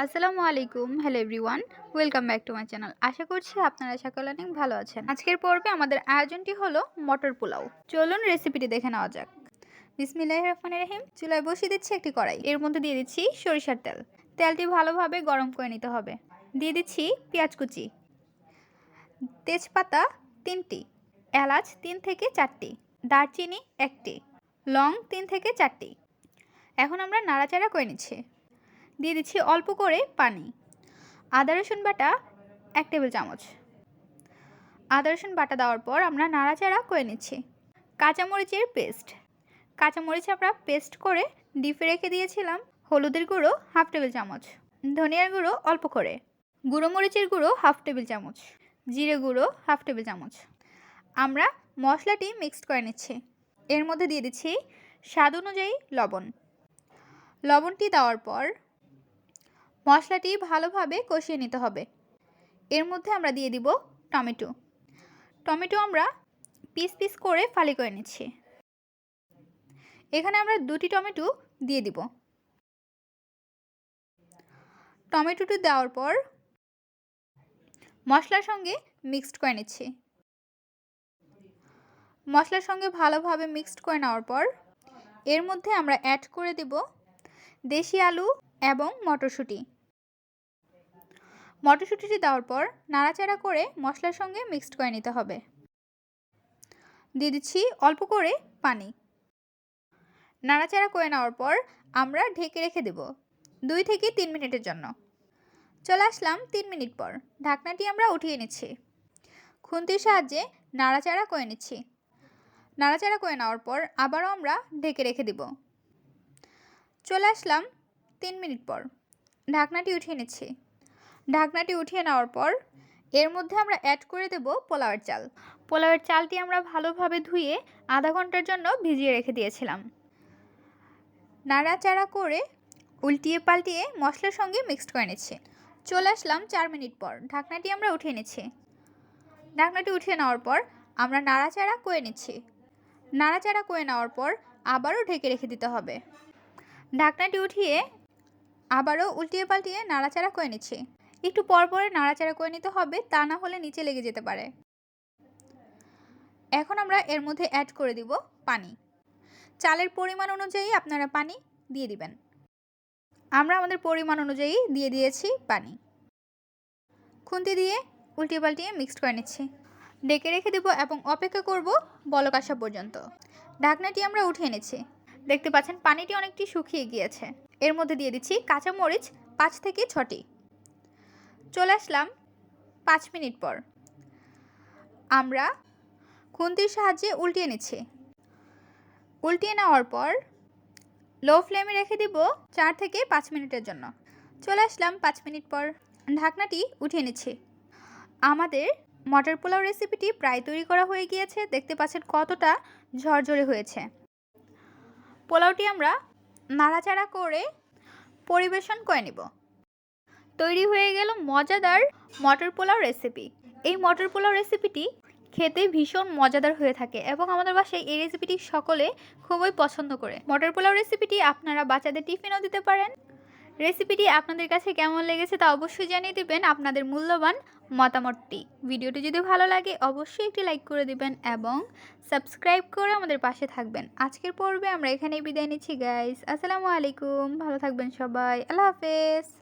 আসসালামু আলাইকুম hello everyone welcome back to my channel আশা করছি আপনারা সকলে অনেক ভালো আছেন। আজকের পর্বে আমাদের আয়োজনটি হলো মটর পোলাও। চলুন রেসিপিটি দেখে নেওয়া যাক। বিসমিল্লাহ রহমান রহিম, চুলায় বসিয়ে দিচ্ছি একটি কড়াই। এর মধ্যে দিয়ে দিচ্ছি সরিষার তেল। তেলটি ভালোভাবে গরম করে নিতে হবে। দিয়ে দিচ্ছি পেঁয়াজ কুচি। তেজপাতা তিনটি, এলাচ তিন থেকে চারটি, দারচিনি একটি, লং তিন থেকে চারটি। এখন আমরা নাড়াচাড়া করে নিচ্ছি। দিয়ে দিচ্ছি অল্প করে পানি। আদা, রসুন বাটা এক টেবিল চামচ। আদা, রসুন বাটা দেওয়ার পর আমরা নাড়াচাড়া করে নিচ্ছি। কাঁচামরিচের পেস্ট। কাঁচামরিচ আমরা পেস্ট করে ডিপে রেখে দিয়েছিলাম। হলুদের গুঁড়ো হাফ টেবিল চামচ। ধনিয়ার গুঁড়ো অল্প করে। গুঁড়ো মরিচের গুঁড়ো হাফ টেবিল চামচ। জিরে গুঁড়ো হাফ টেবিল চামচ। আমরা মশলাটি মিক্সড করে নিচ্ছি। এর মধ্যে দিয়ে দিচ্ছি স্বাদ অনুযায়ী লবণ। লবণটি দেওয়ার পর মশলাটি ভালোভাবে কষিয়ে নিতে হবে। এর মধ্যে আমরা দিয়ে দিব টমেটো। টমেটো আমরা পিস পিস করে ফালি করে নিচ্ছি। এখানে আমরা দুটি টমেটো দিয়ে দিব। টমেটোটি দেওয়ার পর মশলার সঙ্গে মিক্সড করে নিচ্ছি। মশলার সঙ্গে ভালোভাবে মিক্সড করে নেওয়ার পর এর মধ্যে আমরা অ্যাড করে দেব দেশি আলু এবং মটরশুঁটি। মটরশুঁটিটি দেওয়ার পর নাড়াচাড়া করে মশলার সঙ্গে মিক্সড করে নিতে হবে। দিয়ে দিচ্ছি অল্প করে পানি। নাড়াচাড়া করে নেওয়ার পর আমরা ঢেকে রেখে দেব দুই থেকে তিন মিনিটের জন্য। চলে আসলাম তিন মিনিট পর। ঢাকনাটি আমরা উঠিয়ে নিচ্ছি। খুন্তির সাহায্যে নাড়াচাড়া করে নিচ্ছি। নাড়াচাড়া করে নেওয়ার পর আবারও আমরা ঢেকে রেখে দেব। চলে আসলাম তিন মিনিট পর। ঢাকনাটি উঠিয়ে নিচ্ছি। ঢাকনাটি উঠিয়ে নেওয়ার পর এর মধ্যে আমরা অ্যাড করে দেব পোলাওয়ের চাল। পোলাওয়ের চালটি আমরা ভালোভাবে ধুয়ে আধা ঘণ্টার জন্য ভিজিয়ে রেখে দিয়েছিলাম। নাড়াচাড়া করে উল্টিয়ে পাল্টিয়ে মশলার সঙ্গে মিক্সড করে নিচ্ছি। চলে আসলাম চার মিনিট পর। ঢাকনাটি আমরা উঠিয়ে নিচ্ছি। ঢাকনাটি উঠিয়ে নেওয়ার পর আমরা নাড়াচাড়া করে নিচ্ছি। নাড়াচাড়া করে নেওয়ার পর আবারও ঢেকে রেখে দিতে হবে। ঢাকনাটি উঠিয়ে আবারও উল্টিয়ে পাল্টিয়ে নাড়াচাড়া করে নিচ্ছি। একটু পর পরে নাড়াচাড়া করে নিতে হবে, তা না হলে নিচে লেগে যেতে পারে। এখন আমরা এর মধ্যে অ্যাড করে দিব পানি। চালের পরিমাণ অনুযায়ী আপনারা পানি দিয়ে দিবেন। আমরা আমাদের পরিমাণ অনুযায়ী দিয়ে দিয়েছি পানি। খুন্তি দিয়ে উল্টিয়ে পাল্টিয়ে মিক্সড করে নিচ্ছি। ডেকে রেখে দেবো এবং অপেক্ষা করব বলক আসা পর্যন্ত। ঢাকনাটি আমরা উঠিয়ে নিচ্ছি। দেখতে পাচ্ছেন, পানিটি অনেকটি শুকিয়ে গিয়েছে। এর মধ্যে দিয়ে দিচ্ছি কাঁচামরিচ পাঁচ থেকে ছটি। চলে আসলাম পাঁচ মিনিট পর। আমরা খুন্তির সাহায্যে উল্টিয়ে নিচ্ছি। উল্টিয়ে নেওয়ার পর লো ফ্লেমে রেখে দিব চার থেকে পাঁচ মিনিটের জন্য। চলে আসলাম পাঁচ মিনিট পর। ঢাকনাটি উঠিয়ে নিচ্ছি। আমাদের মটর পোলাও রেসিপিটি প্রায় তৈরি করা হয়ে গিয়েছে। দেখতে পাচ্ছেন কতটা ঝরঝরে হয়েছে। পোলাওটি আমরা নাড়াচাড়া করে পরিবেশন করে নিব। তৈরি হয়ে গেল মজাদার মটর পোলাও রেসিপি এই মটর পোলাও রেসিপিটি খেতে ভীষণ মজাদার হয়ে থাকে এবং আমাদের বাসায় এই রেসিপিটি সকলে খুবই পছন্দ করে। মটর পোলাও রেসিপিটি আপনারা বাচ্চাদের টিফিনও দিতে পারেন। রেসিপিটি আপনাদের কাছে কেমন লেগেছে তা অবশ্যই জানিয়ে দেবেন আপনাদের মূল্যবান মতামতটি। ভিডিওটি যদি ভালো লাগে অবশ্যই একটি লাইক করে দিবেন এবং সাবস্ক্রাইব করে আমাদের পাশে থাকবেন। আজকের পর্বে আমরা এখানেই বিদায় নিচ্ছি গাইস আসসালামু আলাইকুম। ভালো থাকবেন সবাই। আল্লাহ হাফেজ।